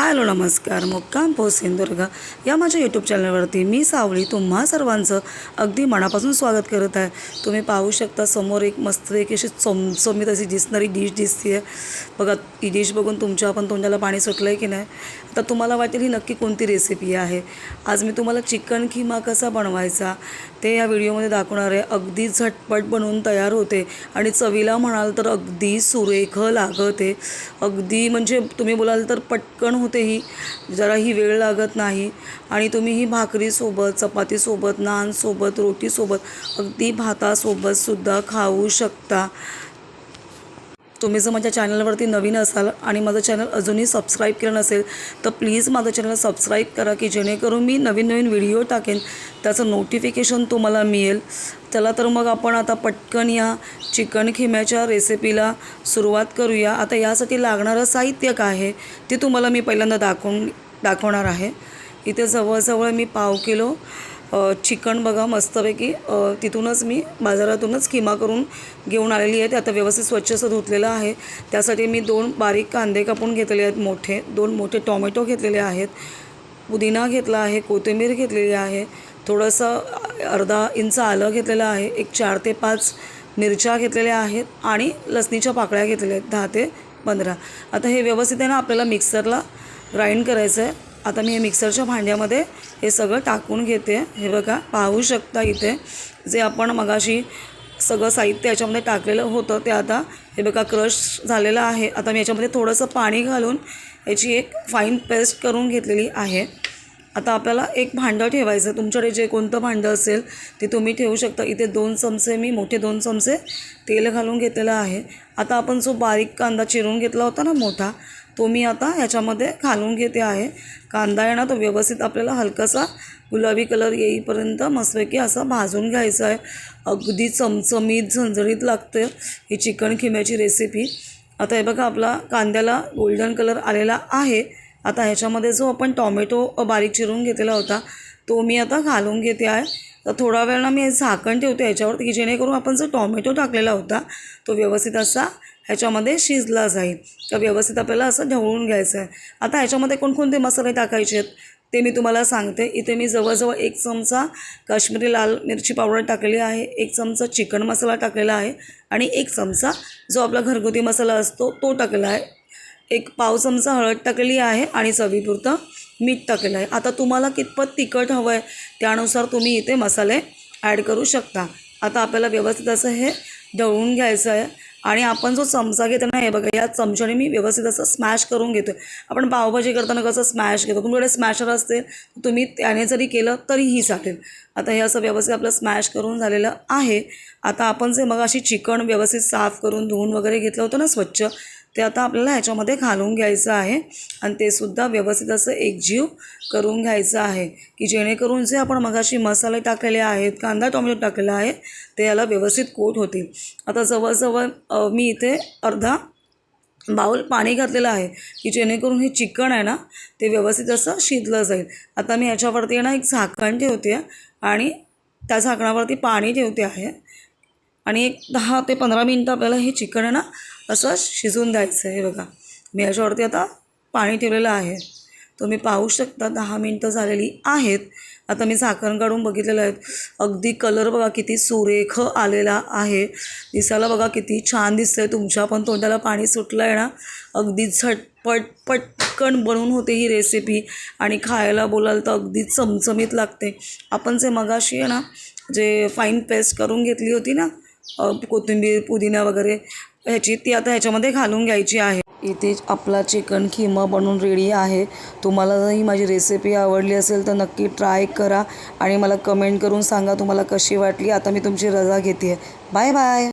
Hello नमस्कार. मुक्काम post Sindhudurg या माझ्या यूट्यूब चॅनलवरती मी सावळी तुम्हा सर्वांचं अगदी मनापासून स्वागत करत आहे. तुम्ही पाहू शकता समोर एक मस्त एक अशी चमचमीत अशी दिसणारी डिश दिसते आहे बघा ही डिश बघून तुमच्या पण तोंडाला पाणी सुटलं आहे की नाही? आता तुम्हाला वाटेल ही नक्की कोणती रेसिपी आहे. आज मी तुम्हाला चिकन किमा कसा बनवायचा ते या व्हिडिओमध्ये दाखवणार आहे. अगदी झटपट बनवून तयार होते आणि चवीला म्हणाल तर अगदी सुरेख लागते. अगदी म्हणजे तुम्ही बोलाल तर पटकन होते. ही जराही वेळ लागत नाही. आणि तुम्ही ही भाकरीसोबत चपातीसोबत नानसोबत रोटीसोबत अगदी भातासोबतसुद्धा खाऊ शकता. तुम्ही जर माझ्या चॅनलवरती नवीन असाल आणि माझं चॅनल अजूनही सबस्क्राईब केलं नसेल तर प्लीज माझं चॅनल सबस्क्राईब करा की जेणेकरून मी नवीन नवीन व्हिडिओ टाकेन. त्याचं नोटिफिकेशन तुम्हाला मिळेल. चला तर मग आपण आता पटकन या चिकन खिम्याच्या रेसिपीला सुरुवात करूया. आता यासाठी लागणारं साहित्य काय आहे ते तुम्हाला मी पहिल्यांदा दाखवून दाखवणार आहे. इथे जवळजवळ मी पाव किलो चिकन बघा मस्तपैकी तिथूनच मी बाजारातूनच किमा करून घेऊन आलेली आहे. ते आता व्यवस्थित स्वच्छ असं धुतलेलं आहे. त्यासाठी मी दोन बारीक कांदे कापून घेतलेले आहेत मोठे. दोन मोठे टॉमॅटो घेतलेले आहेत. पुदिना घेतला आहे कोथिंबीर घेतलेली आहे. थोडंसं अर्धा इंच आलं घेतलेलं आहे एक चार ते पाच मिरच्या घेतलेल्या आहेत आणि लसणीच्या पाकळ्या घेतलेल्या आहेत दहा ते पंधरा. आता हे व्यवस्थित आहे ना आपल्याला मिक्सरला ग्राइंड करायचं आहे आता मी हे मिक्सरच्या भांड्यामध्ये हे सगळं टाकून घेते. हे बघा पाहू शकता इथे जे आपण मगाशी सगळं साहित्य याच्यामध्ये टाकलेलं होतं ते आता हे बघा क्रश झालेलं आहे. आता मी याच्यामध्ये थोडंसं पाणी घालून याची एक फाईन पेस्ट करून घेतलेली आहे. आता आपल्याला एक भांडं ठेवायचं तुमच्याकडे जे कोणतं भांडं असेल ते तुम्ही ठेवू शकता. इथे दोन चमचे मी मोठे दोन चमचे तेल घालून घेतलेलं आहे. आता आपण जो बारीक कांदा चिरून घेतला होता ना मोठा तो मी आता ह्याच्यामध्ये घालून घेते आहे. कांदा आहे ना तो व्यवस्थित आपल्याला हलकासा गुलाबी कलर येईपर्यंत मस्तपैकी असा भाजून घ्यायचा आहे. अगदी चमचमीत झणझणीत लागते ही चिकन खिम्याची रेसिपी आता हे बघा आपला कांद्याला गोल्डन कलर आलेला आहे. आता ह्याच्यामध्ये जो आपण टॉमॅटो बारीक चिरून घेतलेला होता तो मी आता घालून घेते आहे. तर थोडा वेळ ना मी झाकण ठेवते ह्याच्यावर की जेणेकरून आपण जो टॉमॅटो टाकलेला होता तो व्यवस्थित असा ह्याच्यामध्ये शिजला जाईल. तर व्यवस्थित आपल्याला असं ढवळून घ्यायचं आहे. आता ह्याच्यामध्ये कोणकोणते मसाले टाकायचे आहेत ते मी तुम्हाला सांगते. इथे मी जवळजवळ एक चमचा काश्मीरी लाल मिरची पावडर टाकलेली आहे एक चमचा चिकन मसाला टाकलेला आहे आणि एक चमचा जो आपला घरगुती मसाला असतो तो टाकलेला आहे. एक पाव चमचा हळद टाकलेली आहे आणि चवीपुरतं मीठ टाकलेलं आहे. आता तुम्हाला कितपत तिखट हवं आहे त्यानुसार तुम्ही इथे मसाले ॲड करू शकता. आता आपल्याला व्यवस्थित असं हे ढवळून घ्यायचं आहे. आणि आपण जो चमचा घेतो ना हे बघा या चमच्याने मी व्यवस्थित असं स्मॅश करून घेतो आपण पावभाजी करताना कसं स्मॅश घेतो? तुमच्याकडे स्मॅशर असते तुम्ही त्याने जरी केलं तरीही चालेल. आता हे असं व्यवस्थित आपलं स्मॅश करून झालेलं आहे. आता आपण जे मग अशी चिकन व्यवस्थित साफ करून धुवून वगैरे घेतलं होतं ना स्वच्छ ते आता आपल्याला ह्याच्यामध्ये घालून घ्यायचं आहे. आणि ते सुद्धा व्यवस्थित असं एकजीव करून घ्यायचं आहे की जेणेकरून जे आपण मगाशी मसाले टाकलेले आहेत कांदा टोमॅटो टाकलेला आहे ते याला व्यवस्थित कोट होतील. आता जवळजवळ मी इथे अर्धा बाऊल पाणी घातलेलं आहे की जेणेकरून हे चिकन आहे ना ते व्यवस्थित असं शिजलं जाईल. आता मी ह्याच्यावरती आहे ना एक झाकण ठेवते आणि त्या झाकणावरती पाणी ठेवते आहे. आणि एक दहा ते पंधरा मिनटं आपल्याला हे चिकन आहे ना असं शिजवून द्यायचं आहे बघा. मी याच्यावरती आता पाणी ठेवलेलं आहे. तुम्ही पाहू शकता दहा मिनटं झालेली आहेत. आता मी झाकण काढून बघितलेलं आहे. अगदी कलर बघा किती सुरेख आलेला आहे. दिसायला बघा किती छान दिसतंय. तुमच्या पण तोंडाला पाणी सुटलं आहे ना. अगदी झटपट पटकन बनवून होते ही रेसिपी आणि खायला बोलाल तर अगदी चमचमीत लागते. आपण जे मगाशी आहे ना जे फाईन पेस्ट करून घेतली होती ना कोथिंबीर पुदिना वगैरे ह्याची ती आता ह्याच्यामध्ये घालून घ्यायची आहे. इथे आपला चिकन खिमा बनवून रेडी आहे. तुम्हाला जर ही माझी रेसिपी आवडली असेल तर नक्की ट्राय करा आणि मला कमेंट करून सांगा तुम्हाला कशी वाटली. आता मी तुमची रजा घेते. Bye bye